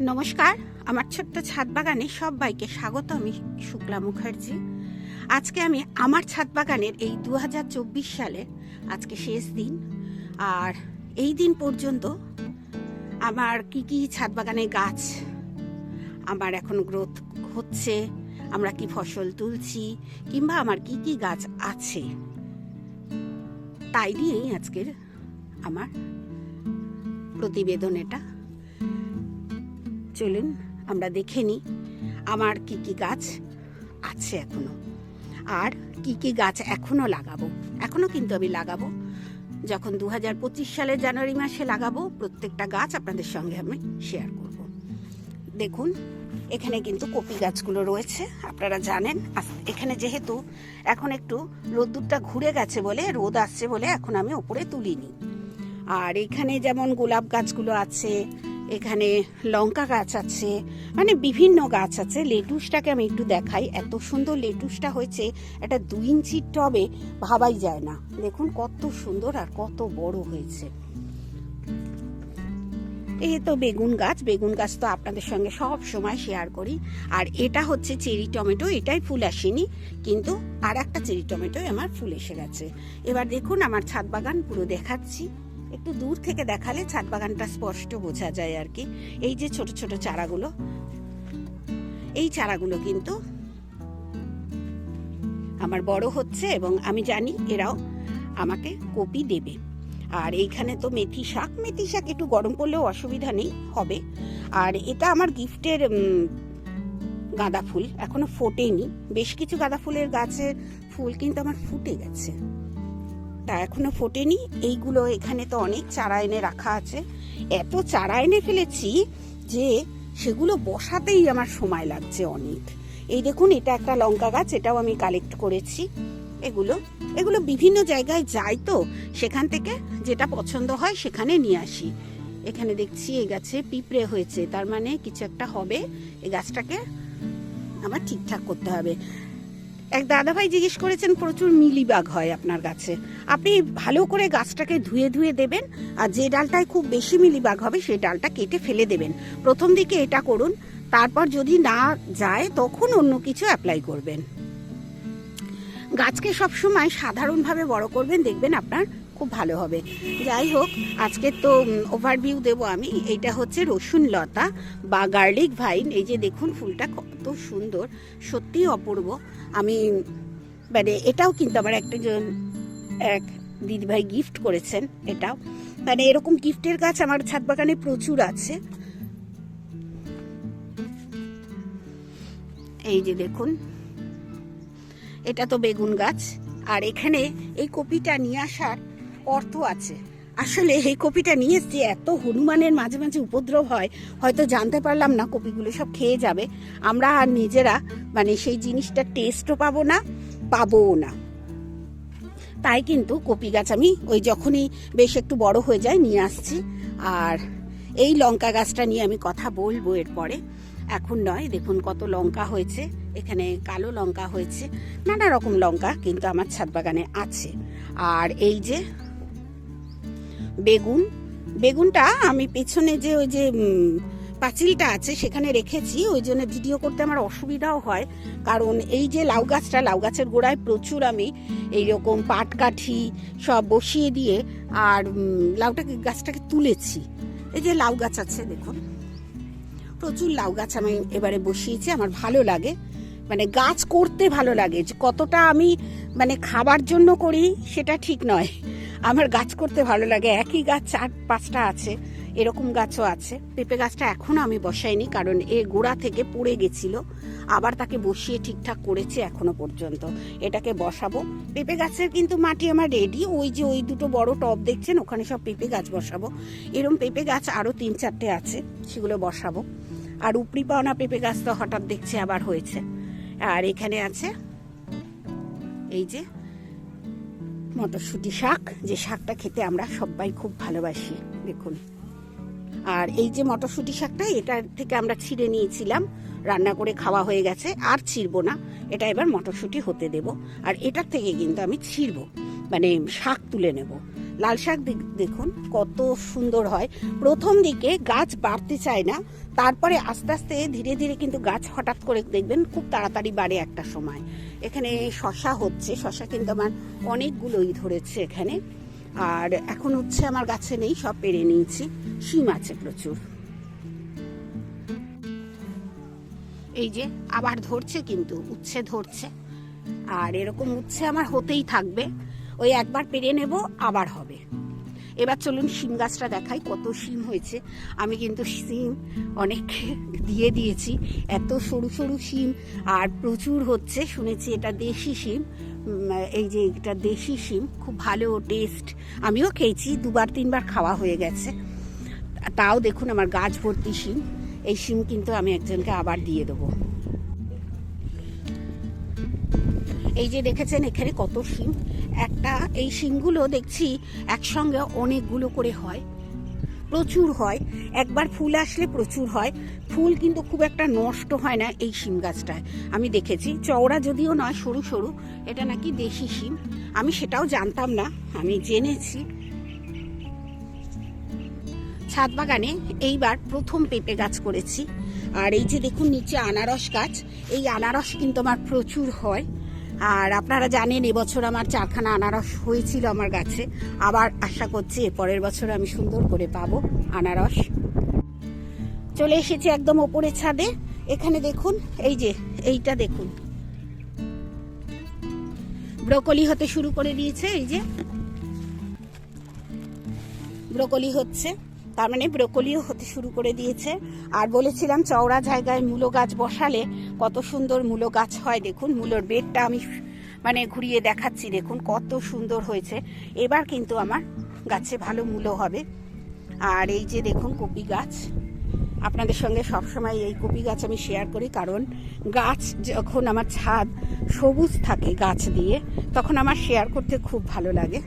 নমস্কার, আমার ছোট্ট ছাদ বাগানে সবাইকে স্বাগত আমি শুক্লা মুখার্জি। আজকে আমি আমার ছাদ বাগানের এই দু হাজার চব্বিশ সালে আজকে শেষ দিন। আর এই দিন পর্যন্ত আমার কি কি ছাদ বাগানে গাছ, আমার এখন গ্রোথ হচ্ছে, আমরা কি ফসল তুলছি, কিংবা আমার কি কি গাছ আছে, তাই নিয়েই আজকের আমার প্রতিবেদন এটা। চলুন, আমরা দেখে নিই আমার কি কি গাছ আছে এখনও। আর কি কি গাছ এখনও লাগাবো? এখনও কিন্তু আমি লাগাবো। যখন দু হাজার পঁচিশ সালের জানুয়ারি মাসে লাগাবো, প্রত্যেকটা গাছ আপনাদের সঙ্গে আমি শেয়ার করব। দেখুন, এখানে কিন্তু কপি গাছগুলো রয়েছে, আপনারা জানেন। এখানে যেহেতু এখন একটু রোদ্দুরটা ঘুরে গেছে বলে, রোদ আসছে বলে এখন আমি ওপরে তুলিনি। আর এখানে যেমন গোলাপ গাছগুলো আছে এখানে লঙ্কা গাছ আছে মানে বিভিন্ন গাছ আছে। লেটুসটাকে আমি একটু দেখাই। এত সুন্দর লেটুসটা হয়েছে, একটা দুই ইঞ্চির টবে ভাবাই যায় না। দেখুন কত সুন্দর আর কত বড় হয়েছে। এই তো বেগুন গাছ। বেগুন গাছ তো আপনাদের সঙ্গে সব সময় শেয়ার করি। আর এটা হচ্ছে চেরি টমেটো, এটাই ফুল আসেনি, কিন্তু আর একটা চেরি টমেটোই আমার ফুল এসে গেছে। এবার দেখুন আমার ছাদ বাগান, পুরো দেখাচ্ছি। একটু দূর থেকে দেখালে ছাদ বাগানটা স্পষ্ট বোঝা যায় আর কি। এই যে ছোট ছোট চারাগুলো, এই চারাগুলো কিন্তু আমার বড় হচ্ছে এবং আমি জানি এরাও আমাকে কপি দেবে। আর এইখানে তো মেথি শাক মেথি শাক একটু গরম পড়লেও অসুবিধা নেই, হবে। আর এটা আমার গিফটের গাঁদা ফুল, এখনও ফোটেনি। বেশ কিছু গাঁদা ফুলের গাছের ফুল কিন্তু আমার ফুটে গেছে। তা এখনও ফোটেনি। এইগুলো এখানে তো অনেক চারা এনে রাখা আছে। এত চারা এনে ফেলেছি যে সেগুলো বসাতেই আমার সময় লাগছে অনেক। এই দেখুন, এটা একটা লঙ্কা গাছ, এটাও আমি কালেক্ট করেছি। এগুলো এগুলো বিভিন্ন জায়গায় যাই তো, সেখান থেকে যেটা পছন্দ হয় সেখানে নিয়ে আসি। এখানে দেখছি এই গাছে পিঁপড়ে হয়েছে, তার মানে কিছু একটা হবে। এই গাছটাকে আমার ঠিকঠাক করতে হবে। এক দাদাভাই জিজ্ঞেস করেছেন, প্রচুর মিলিবাগ হয় আপনার গাছে। আপনি ভালো করে গাছটাকে ধুয়ে ধুয়ে দেবেন, আর যে ডালটায় খুব বেশি মিলিবাগ হবে, সেই ডালটা কেটে ফেলে দেবেন। প্রথম দিকে এটা করুন, তারপর যদি না যায়, তখন অন্য কিছু অ্যাপ্লাই করবেন। গাছকে সবসময় সাধারণভাবে বড় করবেন, দেখবেন আপনার খুব ভালো হবে। যাই হোক, আজকে তো ওভারভিউ দেব আমি। এটা হচ্ছে রসুন লতা বা গার্লিক ভাইন এই যে দেখুন, ফুলটা কত সুন্দর। সত্যি অপূর্ব। আমি মানে এটাও কিন্তু আমার একটা এক দিদিভাই গিফট করেছেন এটাও। মানে এরকম গিফটের গাছ আমার ছাদ বাগানে প্রচুর আছে। এই যে দেখুন, এটা তো বেগুন গাছ। আর এখানে এই কপিটা নিয়ে আসার অর্থ আছে। আসলে এই কপিটা নিয়ে এসছি এত হনুমানের মাঝে মাঝে উপদ্রব হয়, হয়তো জানতে পারলাম না কপিগুলো সব খেয়ে যাবে। আমরা আর নিজেরা মানে সেই জিনিসটা টেস্টও পাবো না, পাবোও না। তাই কিন্তু কপি গাছ আমি ওই যখনই বেশ একটু বড় হয়ে যায় নিয়ে আসছি। আর এই লঙ্কা গাছটা নিয়ে আমি কথা বলব এরপরে। এখন নয়, দেখুন কত লঙ্কা হয়েছে। এখানে কালো লঙ্কা হয়েছে, নানা রকম লঙ্কা কিন্তু আমার ছাদ বাগানে আছে। আর এই যে বেগুন। বেগুনটা আমি পেছনে যে ওই যে পাঁচিলটা আছে সেখানে রেখেছি, ওই জন্য ভিডিও করতে আমার অসুবিধাও হয়। কারণ এই যে লাউ গাছটা, লাউ গাছের গোড়ায় প্রচুর আমি এই এইরকম পাটকাঠি সব বসিয়ে দিয়ে আর লাউটাকে, গাছটাকে তুলেছি। এই যে লাউ গাছ আছে দেখুন, প্রচুর লাউ গাছ আমি এবারে বসিয়েছি, আমার ভালো লাগে। মানে গাছ করতে ভালো লাগে, যে কতটা আমি মানে খাবার জন্য করি সেটা ঠিক নয়। আমার গাছ করতে ভালো লাগে। একই গাছ চার পাঁচটা আছে, এরকম গাছও আছে। পেঁপে গাছটা এখনও আমি বসাইনি, কারণ এ গোড়া থেকে পড়ে গেছিল। আবার তাকে বসিয়ে ঠিকঠাক করেছি এখনও পর্যন্ত। এটাকে বসাবো। পেঁপে গাছের কিন্তু মাটি আমার রেডি ওই যে ওই দুটো বড় টব দেখছেন, ওখানে সব পেঁপে গাছ বসাবো। এরম পেঁপে গাছ আরও তিন চারটে আছে, সেগুলো বসাবো। আর উপরি পাওনা পেঁপে গাছ তো হঠাৎ দেখছি আবার হয়েছে। আর এখানে আছে, এই যে মটরশুঁটি শাক, যে শাকটা খেতে আমরা সবাই খুব ভালোবাসি, দেখুন। আর এই যে মটরশুঁটি শাকটা, এটা থেকে আমরা ছিঁড়ে নিয়েছিলাম, রান্না করে খাওয়া হয়ে গেছে, আর ছিঁড়বো না, এটা এবার মটরশুঁটি হতে দেব। আর এটার থেকে কিন্তু আমি ছিঁড়বো মানে শাক তুলে নেব। লাল শাক দেখুন, কত সুন্দর হয়। প্রথম দিকে গাছ বাড়তে চায় না, তারপরে আস্তে আস্তে ধীরে ধীরে কিন্তু গাছ হঠাৎ করে দেখবেন খুব তাড়াতাড়ি বাড়ে একটা সময়। এখানে শশা হচ্ছে, শশা কিন্তু আমার অনেকগুলোই ধরেছে এখানে। আর এখন হচ্ছে আমার গাছে নেই, সব পেরে নিয়েছি। শিম আছে প্রচুর। এই যে আবার ধরছে কিন্তু, উচ্ছে ধরছে। আর এরকম উচ্ছে আমার হতেই থাকবে। ওই একবার পেরে নেব, আবার হবে। এবার চলুন শিম গাছটা দেখাই, কত শিম হয়েছে। আমি কিন্তু শিম অনেক দিয়ে দিয়েছি, এত সরু সরু শিম, আর প্রচুর হচ্ছে, শুনেছি এটা দেশি শিম। এই যে এটা দেশি শিম, খুব ভালো টেস্ট আমিও খেয়েছি, দুবার তিনবার খাওয়া হয়ে গেছে। তাও দেখুন আমার গাছ ভর্তি শিম, এই শিম কিন্তু আমি একজনকে আবার দিয়ে দেবো। এই যে দেখেছেন এখানে কত শিম একটা এই শিমগুলো দেখছি একসঙ্গে অনেকগুলো করে হয়। প্রচুর হয়। একবার ফুল আসলে প্রচুর হয়। ফুল কিন্তু খুব একটা নষ্ট হয় না এই শিম গাছটায়। আমি দেখেছি। চওড়া যদিও নয়, সরু সরু, এটা নাকি দেশি শিম। আমি সেটাও জানতাম না, আমি জেনেছি। ছাদ বাগানে এইবার প্রথম পেঁপে গাছ করেছি। আর এই যে দেখুন, নিচে আনারস গাছ। এই আনারস কিন্তু আমার প্রচুর হয়। আর আপনারা জানেন এবছর আমার চারখানা আনারস হয়েছিল আমার গাছে আবার আশা করছি পরের বছর আমি সুন্দর করে পাবো আনারস। চলে এসেছি একদম ওপরে ছাদে। এখানে দেখুন, এই যে, এইটা দেখুন। ব্রোকলি হতে শুরু করে দিয়েছে, এই যে। ব্রোকলি হচ্ছে। তার মানে ব্রোকলিও হতে শুরু করে দিয়েছে। আর বলেছিলাম চওড়া জায়গায় মূলো গাছ বসালে কত সুন্দর মূলো গাছ হয়। দেখুন, মূলোর বেডটা আমি মানে ঘুরিয়ে দেখাচ্ছি। দেখুন, কত সুন্দর হয়েছে। এবার কিন্তু আমার গাছে ভালো মূলো হবে। আর এই যে দেখুন কপি গাছ। আপনাদের সঙ্গে সবসময় এই কপি গাছ আমি শেয়ার করি। কারণ গাছ যখন আমার ছাদ সবুজ থাকে গাছ দিয়ে, তখন আমার শেয়ার করতে খুব ভালো লাগে।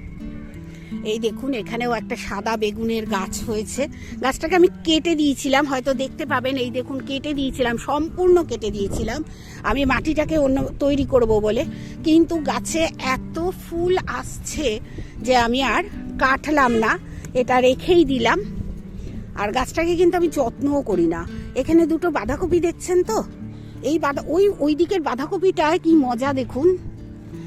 এই দেখুন, এখানেও একটা সাদা বেগুনের গাছ হয়েছে। গাছটাকে আমি কেটে দিয়েছিলাম, হয়তো দেখতে পাবেন, এই দেখুন, কেটে দিয়েছিলাম, সম্পূর্ণ কেটে দিয়েছিলাম। আমি মাটিটাকে অন্য, তৈরি করব বলে। কিন্তু গাছে এত ফুল আসছে যে আমি আর কাটলাম না, এটা রেখেই দিলাম। আর গাছটাকে কিন্তু আমি যত্নও করি না। এখানে দুটো বাঁধাকপি দেখছেন তো? এই বাঁধা, ওই ওই দিকের বাঁধাকপিটায় কি মজা দেখুন।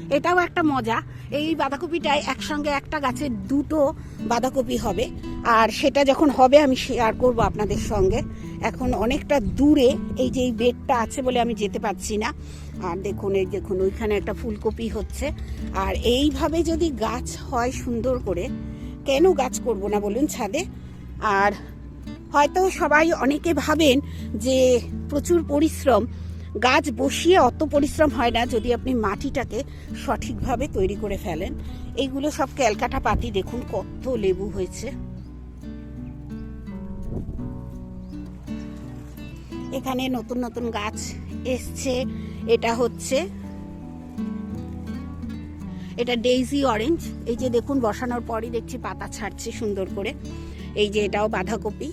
এটাও একটা মজা। এই বাঁধাকপিটায় একসঙ্গে একটা গাছের দুটো বাঁধাকপি হবে। আর সেটা যখন হবে, আমি শেয়ার করব আপনাদের সঙ্গে। এখন অনেকটা দূরে এই যে এই বেডটা আছে বলে আমি যেতে পারছি না। আর দেখুন, এই দেখুন, ওইখানে একটা ফুলকপি হচ্ছে। আর এইভাবে যদি গাছ হয় সুন্দর করে, কেন গাছ করব না বলুন ছাদে? আর হয়তো সবাই অনেকে ভাবেন যে প্রচুর পরিশ্রম গাছ বসিয়ে অত পরিশ্রম হয় না যদি আপনি মাটিটাকে সঠিকভাবে তৈরি করে ফেলেন। এইগুলো সব ক্যালকাটা পাতি দেখুন, কত লেবু হয়েছে। এখানে নতুন নতুন গাছ এসছে। এটা হচ্ছে, এটা ডেইজি অরেঞ্জ। এই যে দেখুন, বসানোর পরই দেখছি পাতা ছাড়ছে সুন্দর করে। এই যে এটাও বাঁধাকপি।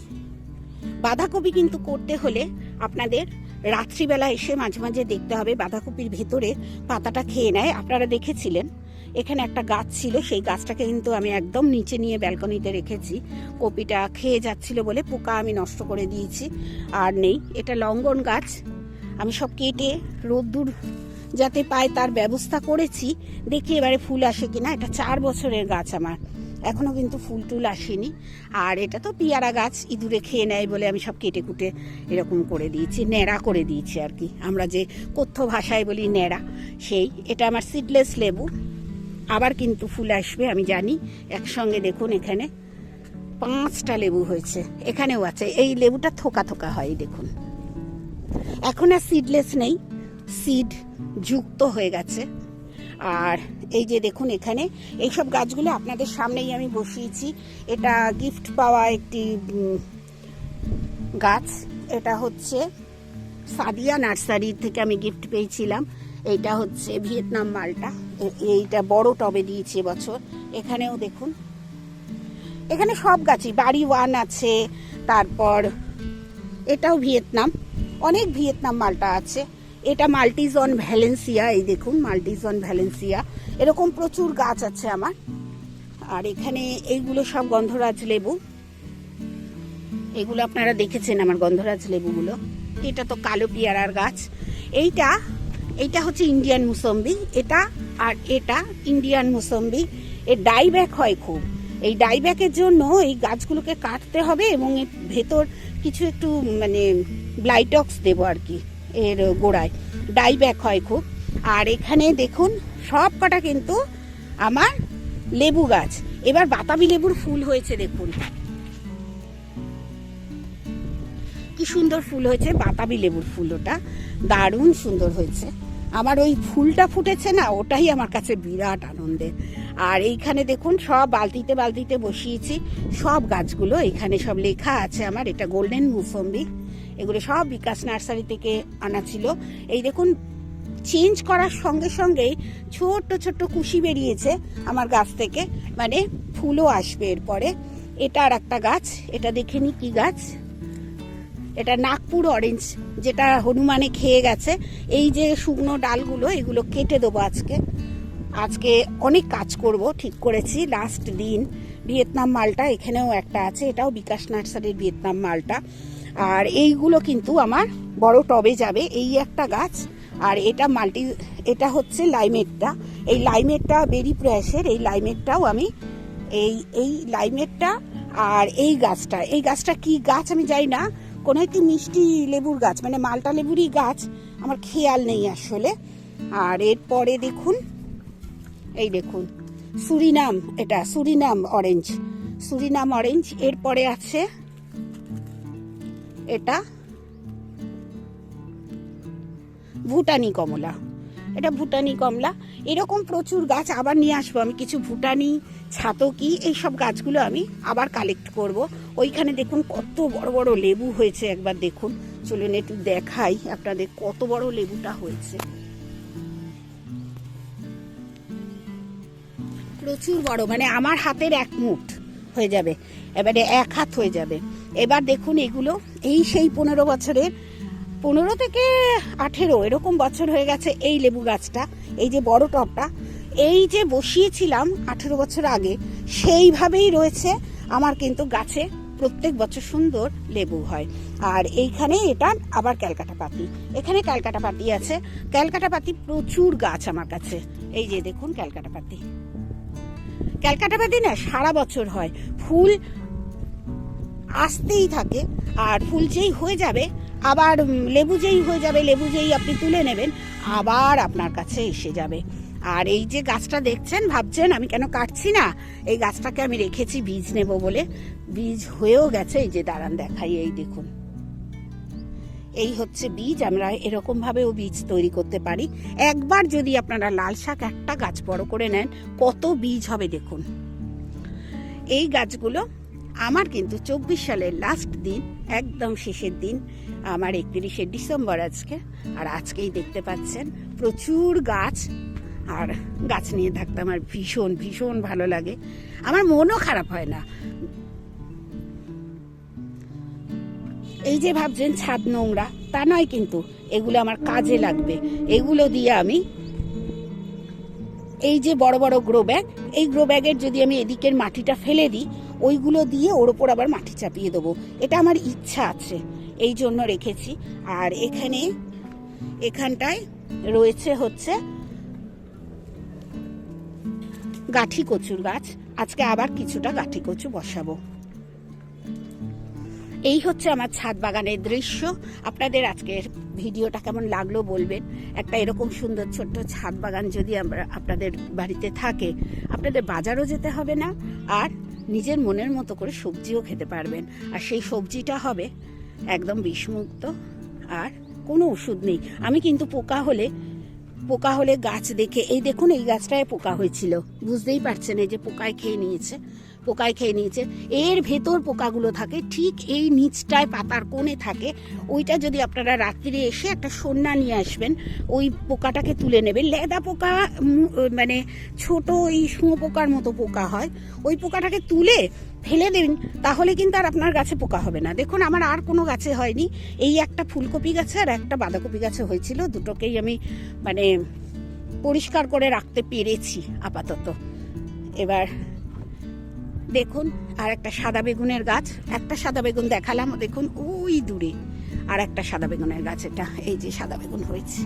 বাঁধাকপি কিন্তু করতে হলে আপনাদের রাত্রিবেলা এসে মাঝে মাঝে দেখতে হবে বাঁধাকপির ভেতরে পাতাটা খেয়ে নেয়। আপনারা দেখেছিলেন? এখানে একটা গাছ ছিল, সেই গাছটাকে কিন্তু আমি একদম নিচে নিয়ে ব্যালকনিতে রেখেছি। কপিটা খেয়ে যাচ্ছিল বলে পোকা আমি নষ্ট করে দিয়েছি। আর নেই, এটা লঙ্গন গাছ। আমি সব কেটে রোদ্দুর যাতে পায় তার ব্যবস্থা করেছি। দেখি এবারে ফুল আসে কিনা। এটা চার বছরের গাছ আমার। এখনও কিন্তু ফুল টুল আসেনি। আর এটা তো পিয়ারা গাছ, ইঁদুরে খেয়ে নেয় বলে আমি সব কেটে কুটে এরকম করে দিয়েছি, ন্যাড়া করে দিয়েছি আর কি। আমরা যে কথ্য ভাষায় বলি ন্যাড়া, সেই, এটা আমার সিডলেস লেবু। আবার কিন্তু ফুল আসবে, আমি জানি। একসঙ্গে দেখুন এখানে পাঁচটা লেবু হয়েছে, এখানেও আছে। এই লেবুটা থোকা থোকা হয়, দেখুন। এখন আর সিডলেস নেই সিড যুক্ত হয়ে গেছে। আর এই যে দেখুন এখানে, এইসব গাছগুলো আপনাদের সামনেই আমি বসিয়েছি। এটা গিফট পাওয়া একটি গাছ। এটা হচ্ছে সাদিয়া নার্সারি থেকে আমি গিফট পেয়েছিলাম। এইটা হচ্ছে ভিয়েতনাম মালটা। এইটা বড় টবে দিয়েছে এবছর। এখানেও দেখুন, এখানে সব গাছই, বাড়ি ওয়ান আছে, তারপর এটাও ভিয়েতনাম। অনেক ভিয়েতনাম মালটা আছে। এটা মাল্টিজন ভ্যালেন্সিয়া, এই দেখুন, মাল্টিজন ভ্যালেন্সিয়া। এরকম প্রচুর গাছ আছে আমার। আর এখানে এইগুলো সব গন্ধরাজ লেবু। এগুলো আপনারা দেখেছেন আমার গন্ধরাজ লেবুগুলো। এটা তো কালো পিয়ারার গাছ। এইটা এইটা হচ্ছে ইন্ডিয়ান মুসম্বি। এটা আর এটা ইন্ডিয়ান মুসম্বি। এর ডাইব্যাক হয় খুব। এই ডাইব্যাকের জন্য এই গাছগুলোকে কাটতে হবে এবং এর ভেতর কিছু একটু মানে ব্লাইটক্স দেবো আর কি। এর গোড়ায়। ডাইব্যাক হয় খুব। আর এখানে দেখুন, সব কটা কিন্তু আমার লেবু গাছ। এবার বাতাবি লেবুর ফুল হয়েছে, দেখুন। কি সুন্দর ফুল হয়েছে, বাতাবি লেবুর ফুল ওটা। দারুণ সুন্দর হয়েছে। আমার ওই ফুলটা ফুটেছে না, ওটাই আমার কাছে বিরাট আনন্দের। আর এইখানে দেখুন, সব বালতিতে বালতিতে বসিয়েছি। সব গাছগুলো, এখানে সব লেখা আছে আমার, এটা গোল্ডেন মুসম্বি। এগুলো সব বিকাশ নার্সারি থেকে আনা ছিল। এই দেখুন চেঞ্জ করার সঙ্গে সঙ্গেই ছোট্ট ছোট্ট কুশি বেরিয়েছে আমার গাছ থেকে। মানে ফুলও আসবে এরপরে। এটা আর একটা গাছ, এটা দেখে নি কি গাছ? এটা নাগপুর অরেঞ্জ যেটা হনুমানে খেয়ে গেছে। এই যে শুকনো ডালগুলো, এগুলো কেটে দেবো আজকে। আজকে অনেক কাজ করব, ঠিক করেছি। লাস্ট দিন ভিয়েতনাম মালটা এখানেও একটা আছে, এটাও বিকাশ নার্সারির ভিয়েতনাম মালটা। আর এইগুলো কিন্তু আমার বড় টবে যাবে, এই একটা গাছ। আর এটা মাল্টি, এটা হচ্ছে লাইমেটটা। এই লাইমেটটা বেরি প্রয়াসের এই লাইমেটটাও আমি এই এই লাইমেটটা আর এই গাছটা। এই গাছটা কি গাছ আমি যাই না, কোনো একটি মিষ্টি লেবুর গাছ মানে মালটা লেবুরই গাছ, আমার খেয়াল নেই আসলে। আর এরপরে দেখুন, এই দেখুন, সুরিনাম, এটা সুরিনাম অরেঞ্জ সুরিনাম অরেঞ্জ এরপরে আছে এটা ভুটানি কমলা। এটা ভুটানি কমলা। এরকম প্রচুর গাছ আবার নিয়ে আসব আমি। কিছু ভুটানি, ছাতকি, এইসব গাছগুলো আমি আবার কালেক্ট করব। ওইখানে দেখুন কত বড় বড় লেবু হয়েছে একবার দেখুন। চলুন একটু দেখাই আপনাদের কত বড় লেবুটা হয়েছে। প্রচুর বড় মানে আমার হাতের এক মুঠ হয়ে যাবে। এবারে এক হাত হয়ে যাবে। এবার দেখুন এগুলো, এই সেই পনেরো বছরের পনেরো থেকে আঠেরো এরকম বছর হয়ে গেছে এই লেবু গাছটা, এই যে বড় টবটা। এই যে বসিয়েছিলাম আঠেরো বছর আগে, সেইভাবেই রয়েছে আমার কিন্তু গাছে প্রত্যেক বছর সুন্দর লেবু হয়। আর এইখানে এটা আবার ক্যালকাটা পাতি। এখানে ক্যালকাটা পাতি আছে। ক্যালকাটা পাতি প্রচুর গাছ আমার কাছে। এই যে দেখুন ক্যালকাটা পাতি। ক্যালকাটা পাতি না সারা বছর হয়। ফুল আসতেই থাকে। আর ফুল যেই হয়ে যাবে, আবার লেবু যেই হয়ে যাবে, লেবু যেই আপনি তুলে নেবেন, আবার আপনার কাছে এসে যাবে। আর এই যে গাছটা দেখছেন, ভাবছেন আমি কেন কাটছি না? এই গাছটাকে আমি রেখেছি, বীজ নেব বলে। বীজ হয়েও গেছে, এই যে দাঁড়ান দেখাই, এই দেখুন। এই হচ্ছে বীজ, আমরা এরকম ভাবেও বীজ তৈরি করতে পারি। একবার যদি আপনারা লাল শাক একটা গাছ বড় করে নেন, কত বীজ হবে দেখুন। এই গাছগুলো আমার কিন্তু চব্বিশ সালের লাস্ট দিন, একদম শেষের দিন, আমার একত্রিশে ডিসেম্বর আজকে। আর আজকেই দেখতে পাচ্ছেন প্রচুর গাছ, আর গাছ নিয়ে থাকতে আমার ভীষণ ভীষণ ভালো লাগে। আমার মনও খারাপ হয় না। এই যে ভাবছেন ছাদ নোংরা, তা নয় কিন্তু, এগুলো আমার কাজে লাগবে। এগুলো দিয়ে আমি এই যে বড় বড় গ্রো ব্যাগ এই গ্রো ব্যাগের যদি আমি এদিকের মাটিটা ফেলে দিই ওইগুলো দিয়ে ওর ওপর আবার মাটি চাপিয়ে দেবো। এটা আমার ইচ্ছা আছে। এই জন্য রেখেছি। আর এখানে, এখানটায় রয়েছে হচ্ছে গাঠি কচুর গাছ। আজকে আবার কিছুটা গাঠি কচু বসাবো। এই হচ্ছে আমার ছাদ বাগানের দৃশ্য। আপনাদের আজকের ভিডিওটা কেমন লাগল বলবেন। একটা এরকম সুন্দর ছোট্ট ছাদ বাগান যদি আমরা আপনাদের বাড়িতে থাকে, আপনাদের বাজারও যেতে হবে না। আর নিজের মনের মতো করে সবজিও খেতে পারবেন। আর সেই সবজিটা হবে একদম বিষমুক্ত আর কোনো ওষুধ নেই। আমি কিন্তু পোকা হলে পোকা হলে গাছ দেখে, এই দেখুন এই গাছটায় পোকা হয়েছিল। বুঝতেই পারছেন এই যে পোকায় খেয়ে নিয়েছে। পোকায় খেয়ে নিয়েছে। এর ভেতর পোকাগুলো থাকে, ঠিক এই নিচটায় পাতার কোণে থাকে। ওইটা যদি আপনারা রাত্রিরে এসে একটা সন্না নিয়ে আসবেন, ওই পোকাটাকে তুলে নেবেন। লেদা পোকা মানে ছোট ওই শুঁয়ো পোকার মতো পোকা হয়। ওই পোকাটাকে তুলে ফেলে দিন, তাহলে কিন্তু আর আপনার গাছে পোকা হবে না। দেখুন, আমার আর কোনো গাছে হয়নি। এই একটা ফুলকপি গাছে আর একটা বাঁধাকপি গাছে হয়েছিল। দুটোকেই আমি মানে পরিষ্কার করে রাখতে পেরেছি আপাতত। এবার দেখুন, আর একটা সাদা বেগুনের গাছ, একটা সাদা বেগুন দেখালাম, দেখুন, ওই দূরে। আর একটা সাদা বেগুনের গাছ এটা, এই যে সাদা বেগুন হয়েছে।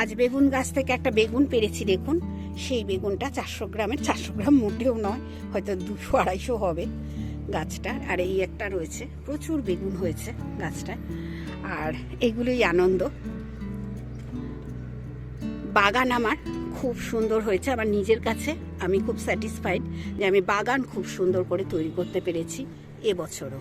আজ বেগুন গাছ থেকে একটা বেগুন পেরেছি, দেখুন। সেই বেগুনটা চারশো গ্রামের, চারশো গ্রাম মোটেও নয়, হয়তো দুশো, আড়াইশো হবে। গাছটা, আর এই একটা রয়েছে। প্রচুর বেগুন হয়েছে গাছটা আর এগুলোই আনন্দ। বাগান আমার খুব সুন্দর হয়েছে। আমার নিজের কাছে আমি খুব স্যাটিসফাইড যে আমি বাগান খুব সুন্দর করে তৈরি করতে পেরেছি এবছরও